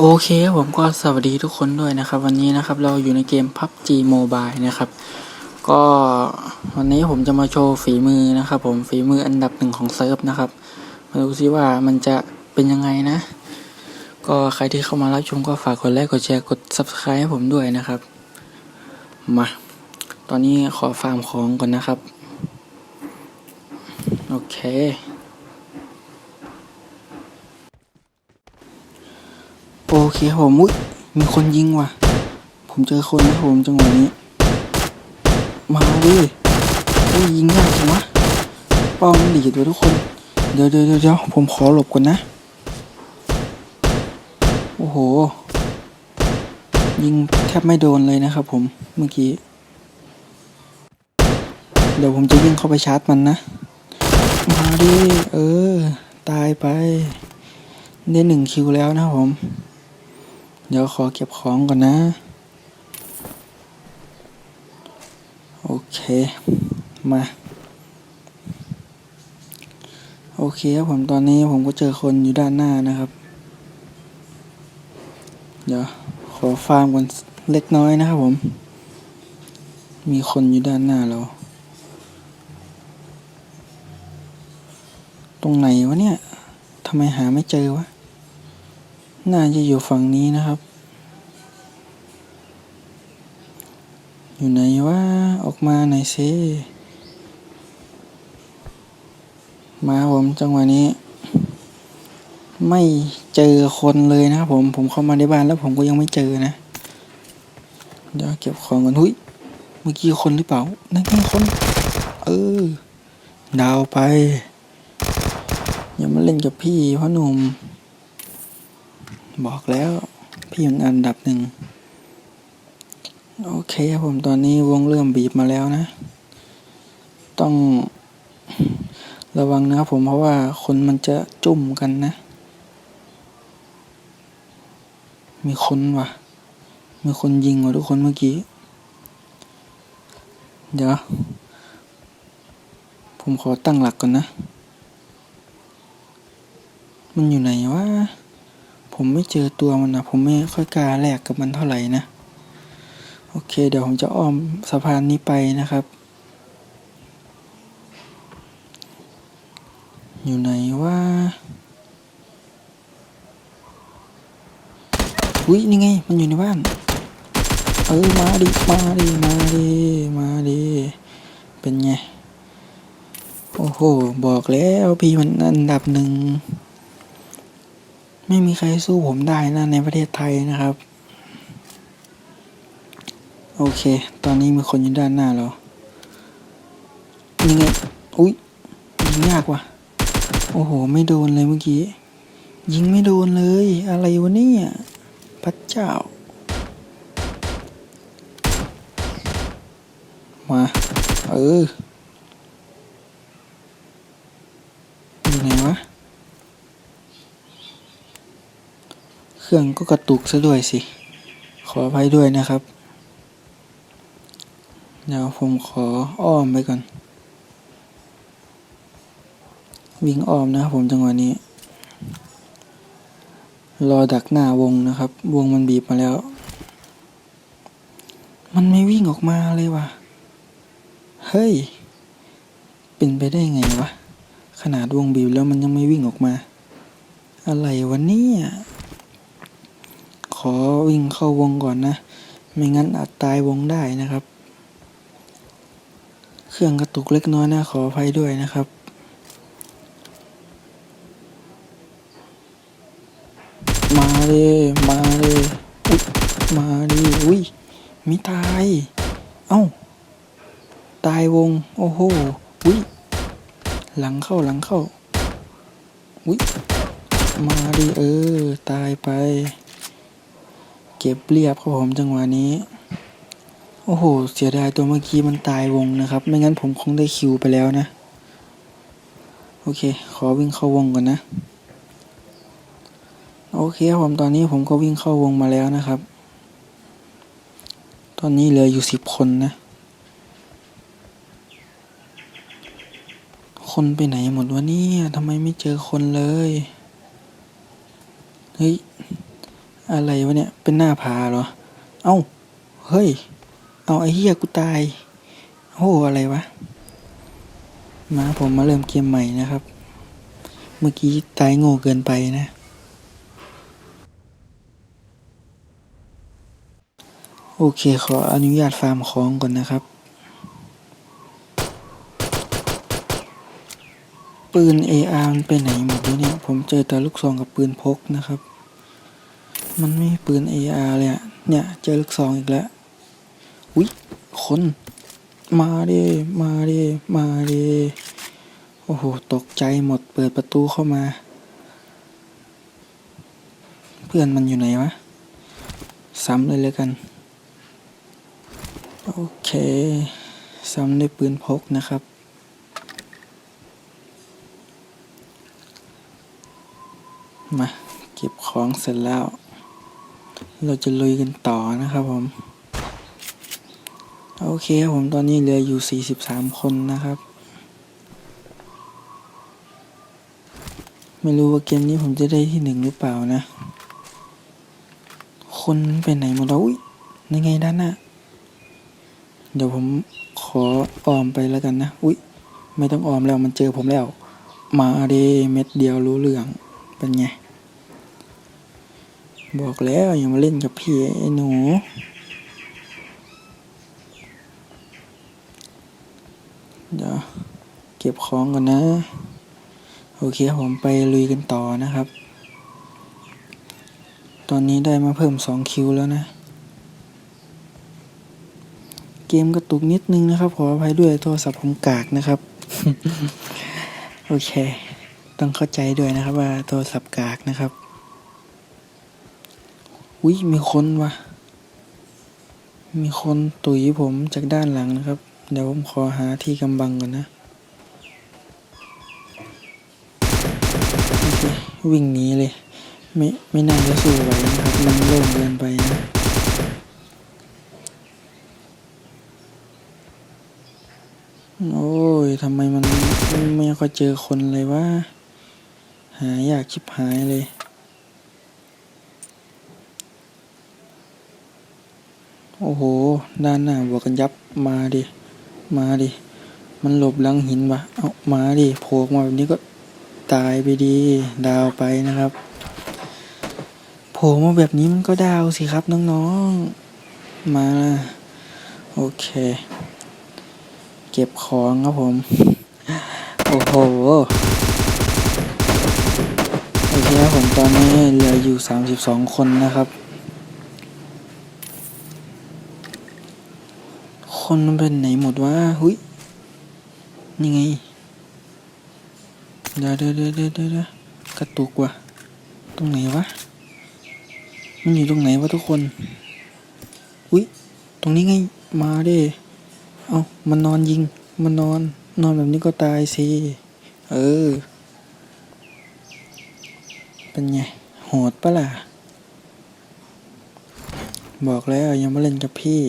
โอเคครับผมก็สวัสดีทุกคนด้วยนะครับ วันนี้นะครับเราอยู่ในเกม PUBG Mobile นะครับ ก็วันนี้ผมจะมาโชว์ฝีมือนะครับผมฝีมืออันดับหนึ่งของเซิร์ฟนะครับมาดูซิว่ามันจะเป็นยังไงนะ ก็ใครที่เข้ามารับชมก็ฝากกดไลค์กดแชร์กด Subscribe ให้ผมด้วยนะครับ มา ตอนนี้ขอฟาร์มของก่อนนะครับ โอเค โอ เคผมอุ๊ยมีคนยิงว่ะ ผมเจอคนนะผมจังหวะนี้ มาดิเฮ้ยยิงยากจังวะป้ามันดีดด้วยทุกคน เดี๋ยวเดี๋ยวเดี๋ยวผมขอหลบก่อนนะ โอ้โห ยิงแทบไม่โดนเลยนะครับผมเมื่อกี้ เดี๋ยวผมจะยิงเข้าไปชาร์จมันนะ มาดิ เออ ตายไป ได้หนึ่งคิวแล้วนะผม เดี๋ยวขอเก็บของก่อนนะ โอเค มา โอเคครับผมตอนนี้ผมก็เจอคนอยู่ด้านหน้านะครับ เดี๋ยวขอฟาร์มก่อนเล็กน้อยนะครับผม มีคนอยู่ด้านหน้าเรา ตรงไหนวะเนี่ยทำไมหาไม่เจอวะ น่าจะอยู่ฝั่งนี้นะครับ อยู่ไหนวะ ออกมาหน่อยสิ มาผมจังหวะนี้ ไม่เจอคนเลยนะครับผม ผมเข้ามาในบ้านแล้วผมก็ยังไม่เจอนะ เดี๋ยวเก็บของก่อนหุยเมื่อกี้คนหรือเปล่า นั่นไงคน เออ ดาวไป อย่ามาเล่นกับพี่พ่อหนุ่ม บอกแล้วพี่มันอันดับหนึ่ง โอเคครับผมตอนนี้วงเริ่มบีบมาแล้วนะ ต้องระวังนะครับผมเพราะว่าคนมันจะจุ่มกันนะ มีคนว่ะ มีคนยิงว่ะทุกคนเมื่อกี้ เดี๋ยว ผมขอตั้งหลักก่อนนะ มันอยู่ไหนวะ ผมไม่เจอตัวมันนะผมไม่ค่อยกล้าแลกกับมันเท่าไหร่นะ โอเค เดี๋ยวผมจะอ้อมสะพานนี้ไปนะครับ อยู่ไหนวะอุ้ยนี่ไง มันอยู่ในบ้าน เออมาดิ มาดิ มาดิ มาดิ เป็นไง โอ้โห บอกแล้วพี่มันอันดับหนึ่ง ไม่มีใครสู้ผมได้นะในประเทศไทยนะครับ โอเค ตอนนี้มีคนอยู่ด้านหน้าเรายังไงอุ๊ยยิงยากว่ะ โอ้โห ไม่โดนเลยเมื่อกี้ ยิงไม่โดนเลย อะไรวะเนี่ยพระเจ้า มา เออ อยู่ไหนวะ เครื่องก็กระตุกซะด้วยสิ ขออภัยด้วยนะครับ เดี๋ยวผมขออ้อมไปก่อน วิ่งอ้อมนะครับผมจังหวะนี้ รอดักหน้าวงนะครับ วงมันบีบมาแล้ว มันไม่วิ่งออกมาเลยว่ะ เฮ้ย เป็นไปได้ไงวะ ขนาดวงบีบแล้วมันยังไม่วิ่งออกมา อะไรวะเนี่ย ขอวิ่งเข้าวงก่อนนะ ไม่งั้นอาจตายวงได้นะครับ เครื่องกระตุกเล็กน้อยนะขออภัยด้วยนะครับมาเลยมาเลยอุ๊ยมาดิอุ้ยมีตาย เอ้า ตายวง โอ้โหอุ้ยหลังเข้าหลังเข้าอุ้ยมาดิเออ ตายไป เก็บเรียบครับผมจังหวะนี้ โอ้โห เสียดายตัวเมื่อกี้มันตายวงนะครับ ไม่งั้นผมคงได้คิวไปแล้วนะ โอเค ขอวิ่งเข้าวงก่อนนะ โอเคครับผมตอนนี้ผมก็วิ่งเข้าวงมาแล้วนะครับ ตอนนี้เหลืออยู่สิบคนนะ คนไปไหนหมดวะเนี่ยทำไมไม่เจอคนเลย เฮ้ย อะไรวะเนี่ย เป็นหน้าผาเหรอ เอ้า เฮ้ย เอาไอ้เหี้ยกูตาย โอ้อะไรวะ มาผมมาเริ่มเกมใหม่นะครับ เมื่อกี้ตายโง่เกินไปนะ โอเคขออนุญาตฟาร์มของก่อนนะครับ ปืน AR มันไปไหนหมดแล้วเนี่ย ผมเจอแต่ลูกซองกับปืนพกนะครับ มันไม่มีปืน AR เลยอะเนี่ย เจอลูกซองอีกแล้วอุ๊ยคนมาดิมาดิมาดิโอ้โห ตกใจหมดเปิดประตูเข้ามา เพื่อนมันอยู่ไหนวะ ซ้ำเลยแล้วกัน โอเค ซ้ำด้วยปืนพกนะครับมาเก็บของเสร็จแล้ว เราจะลุยกันต่อนะครับผม โอเคครับผมตอนนี้เหลืออยู่ 43 คนนะครับ ไม่รู้ว่าเกมนี้ผมจะได้ที่หนึ่งหรือเปล่านะ คนไปไหนหมดแล้วอุ้ยยังไงด้านหน้าเดี๋ยวผมขอออมไปแล้วกันนะ อุ้ยไม่ต้องออมแล้วมันเจอผมแล้ว มาเดเม็ดเดียวรู้เรื่องเป็นไง บอกแล้วอย่ามาเล่นกับพี่ไอ้หนูเดี๋ยวเก็บของก่อนนะ โอเคผมไปลุยกันต่อนะครับ ตอนนี้ได้มาเพิ่มสองคิวแล้วนะ เกมกระตุกนิดนึงนะครับ ขออภัยด้วยโทรศัพท์ผมกากนะครับ โอเค ต้องเข้าใจด้วยนะครับว่าโทรศัพท์กากนะครับ อุ้ยมีคนวะมีคนตุ๋ยผมจากด้านหลังนะครับ เดี๋ยวผมขอหาที่กำบังก่อนนะโอเควิ่งหนีเลย ไม่ไม่น่าจะสู้ไหวนะครับ มันโล่งเกินไปนะโอ้ยทำไมมันไม่ค่อยเจอคนเลยวะ หายากชิบหายเลย โอ้โห ด้านหน้าบวกกันยับ มาดิ มาดิ มันหลบหลังหินวะเอามาดิโผล่มาแบบนี้ก็ตายไปดี ดาวไปนะครับ โผล่มาแบบนี้มันก็ดาวสิครับน้องๆ มา โอเค เก็บของครับผม โอ้โห โอเคครับผมตอนนี้เหลืออยู่ 32 คนนะครับ คนมันเป็นไหนหมดวะหุยนี่ไงเดี๋ยวเดี๋ยวเดี๋ยวเดี๋ยวเดี๋ยวกระตุกว่ะตรงไหนวะ มันอยู่ตรงไหนวะทุกคน อุ้ยตรงนี้ไง มาเด้เอามันนอนยิง มันนอน นอนแบบนี้ก็ตายสิ เออ เป็นไง โหดปะล่ะ บอกแล้วอย่ามาเล่นกับพี่